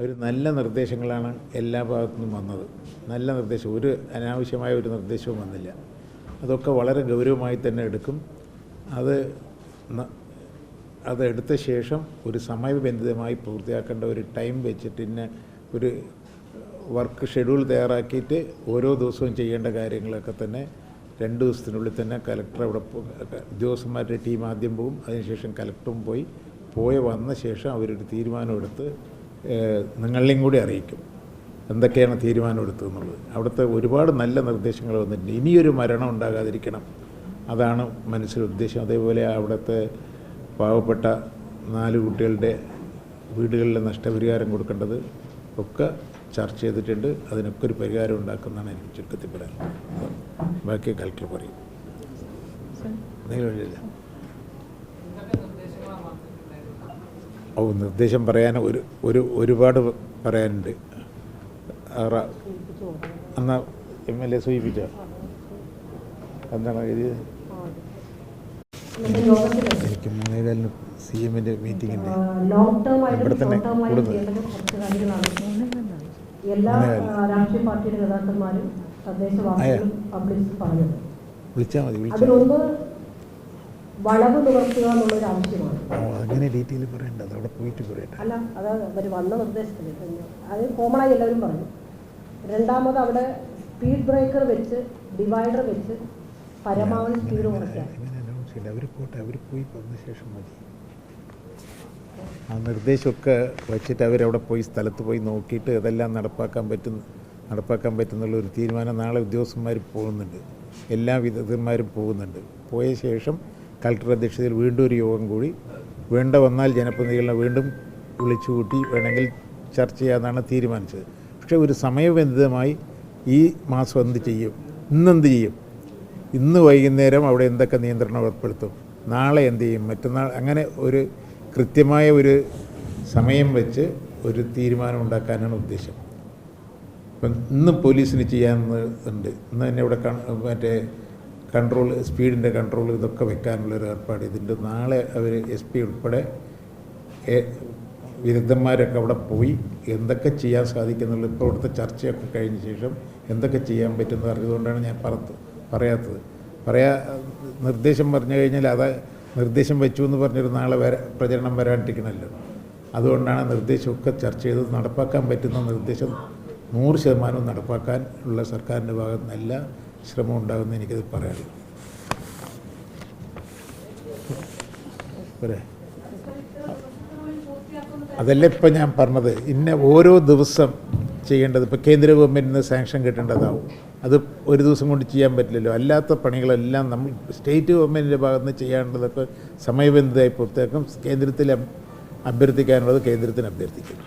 ഒരു നല്ല നിർദ്ദേശങ്ങളാണ് എല്ലാ ഭാഗത്തു നിന്നും വന്നത്. നല്ല നിർദ്ദേശം ഒരു അനാവശ്യമായ ഒരു നിർദ്ദേശവും വന്നില്ല. അതൊക്കെ വളരെ ഗൗരവമായി തന്നെ എടുക്കും. അത് അതെടുത്ത ശേഷം ഒരു സമയബന്ധിതമായി പൂർത്തിയാക്കേണ്ട ഒരു ടൈം വെച്ചിട്ട് ഇന്ന ഒരു വർക്ക് ഷെഡ്യൂൾ തയ്യാറാക്കിയിട്ട് ഓരോ ദിവസവും ചെയ്യേണ്ട കാര്യങ്ങളൊക്കെ തന്നെ രണ്ട് ദിവസത്തിനുള്ളിൽ തന്നെ കലക്ടർ അവിടെ ഉദ്യോഗസ്ഥന്മാരുടെ ടീം ആദ്യം പോകും അതിനുശേഷം കലക്ടറും പോയി. പോയി വന്ന ശേഷം അവരൊരു തീരുമാനമെടുത്ത് നിങ്ങളെയും കൂടി അറിയിക്കും. എന്തൊക്കെയാണ് തീരുമാനമെടുത്തതെന്നുള്ളത് അവിടുത്തെ ഒരുപാട് നല്ല നിർദ്ദേശങ്ങൾ വന്നിട്ടുണ്ട്. ഇനിയൊരു മരണം ഉണ്ടാകാതിരിക്കണം. അതാണ് മനസ്സിൽ ഉദ്ദേശം. അതേപോലെ അവിടുത്തെ പാവപ്പെട്ട നാല് കുട്ടികളുടെ വീടുകളിലെ നഷ്ടപരിഹാരം കൊടുക്കേണ്ടത് ഒക്കെ ചർച്ച ചെയ്തിട്ടുണ്ട്. അതിനൊക്കെ ഒരു പരിഹാരം ഉണ്ടാക്കുന്നതാണ് എനിക്ക് ചുരുക്കത്തിൽ പറയാൻ ബാക്കി കളക്ടർ പറയും. എന്തെങ്കിലും ഓ നിർദ്ദേശം പറയാൻ ഒരു ഒരു ഒരുപാട് പറയാനുണ്ട്. എന്നാ എം എൽ എ സൂചിപ്പിച്ച? എന്താണ് എഴുതിയത് എനിക്ക് മൂന്നേകാലിന് സി എമ്മിന്റെ മീറ്റിങ്ങിന്റെ ഇവിടെ തന്നെ കൂടുന്നത്. വിളിച്ചാൽ മതി വിളിച്ചാൽ വളവ് നിവർത്തുക എന്നുള്ളൊരു ആവശ്യമാണ്. അങ്ങനെ ഡീറ്റെയിൽ പറയണ്ട. അവിടെ പോയിട്ട് പറയട്ടെ. അല്ല അത് അവർ വന്ന നിർദ്ദേശത്തിൽ അത് കോമണായി എല്ലാവരും പറഞ്ഞു രണ്ടാമത് അവിടെ സ്പീഡ് ബ്രേക്കർ വെച്ച് ഡിവൈഡർ വെച്ച് പരമാവധി സ്പീഡ് കുറയ്ക്കുക. ചെയ്യില്ല. അവർ പോട്ടെ അവർ പോയി വന്ന ശേഷം മതി. ആ നിർദ്ദേശമൊക്കെ വച്ചിട്ട് അവരവിടെ പോയി സ്ഥലത്ത് പോയി നോക്കിയിട്ട് ഇതെല്ലാം നടപ്പാക്കാൻ പറ്റുന്ന നടപ്പാക്കാൻ പറ്റുന്നുള്ള ഒരു തീരുമാനം നാളെ ഉദ്യോഗസ്ഥന്മാർ പോകുന്നുണ്ട്. എല്ലാ വിദഗ്ധന്മാരും പോകുന്നുണ്ട്. പോയ ശേഷം കളക്ടർ അധ്യക്ഷതയിൽ വീണ്ടും ഒരു യോഗം കൂടി. വേണ്ട വന്നാൽ ജനപ്രതിനിധികളെ വീണ്ടും വിളിച്ചുകൂട്ടി വേണമെങ്കിൽ ചർച്ച ചെയ്യാമെന്നാണ് തീരുമാനിച്ചത്. പക്ഷേ ഒരു സമയബന്ധിതമായി ഈ മാസം എന്ത് ചെയ്യും? ഇന്നെന്ത് ചെയ്യും? ഇന്ന് വൈകുന്നേരം അവിടെ എന്തൊക്കെ നിയന്ത്രണം ഏർപ്പെടുത്തും? നാളെ എന്ത് ചെയ്യും? മറ്റന്നാൾ അങ്ങനെ ഒരു കൃത്യമായ ഒരു സമയം വെച്ച് ഒരു തീരുമാനം ഉണ്ടാക്കാനാണ് ഉദ്ദേശം. ഇപ്പം ഇന്ന് പോലീസിന് ചെയ്യാവുന്നതുണ്ട് ഇന്ന് തന്നെ ഇവിടെ മറ്റേ കൺട്രോൾ സ്പീഡിന്റെ കൺട്രോൾ ഇതൊക്കെ വെക്കാനുള്ള ഒരു ഏർപ്പാട്. ഇതിന്റെ നാളെ അവർ എസ് പി ഉൾപ്പെടെ വിദഗ്ധന്മാരൊക്കെ അവിടെ പോയി എന്തൊക്കെ ചെയ്യാൻ സാധിക്കുന്നുള്ളു. ഇപ്പോൾ ഇവിടുത്തെ ചർച്ചയൊക്കെ കഴിഞ്ഞ ശേഷം എന്തൊക്കെ ചെയ്യാൻ പറ്റുന്നത് അറിഞ്ഞതുകൊണ്ടാണ് ഞാൻ പറത്ത് പറയാത്തത്. പറയാ നിർദ്ദേശം പറഞ്ഞു കഴിഞ്ഞാൽ അത് നിർദ്ദേശം വെച്ചു എന്ന് പറഞ്ഞൊരു നാളെ വര പ്രചരണം വരാണ്ടിരിക്കണമല്ലോ. അതുകൊണ്ടാണ് നിർദ്ദേശമൊക്കെ ചർച്ച ചെയ്ത് നടപ്പാക്കാൻ പറ്റുന്ന നിർദ്ദേശം നൂറ് ശതമാനവും നടപ്പാക്കാൻ ഉള്ള സർക്കാരിന്റെ ഭാഗത്തു എല്ലാ ഉണ്ടാകുന്ന എനിക്കത് പറയാനുള്ളൂ പോരെ. അതല്ല ഇപ്പം ഞാൻ പറഞ്ഞത്? ഇന്ന ഓരോ ദിവസം ചെയ്യേണ്ടത് ഇപ്പോൾ കേന്ദ്ര ഗവൺമെന്റിൽ നിന്ന് സാങ്ഷൻ കിട്ടേണ്ടതാവും. അത് ഒരു ദിവസം കൊണ്ട് ചെയ്യാൻ പറ്റില്ലല്ലോ. അല്ലാത്ത പണികളെല്ലാം നമ്മൾ സ്റ്റേറ്റ് ഗവൺമെന്റിന്റെ ഭാഗത്ത് നിന്ന് ചെയ്യേണ്ടതൊക്കെ സമയബന്ധിതമായി പൂർത്തിയാക്കും കേന്ദ്രത്തിൽ അഭ്യർത്ഥിക്കാനുള്ളത് കേന്ദ്രത്തിന് അഭ്യർത്ഥിക്കും.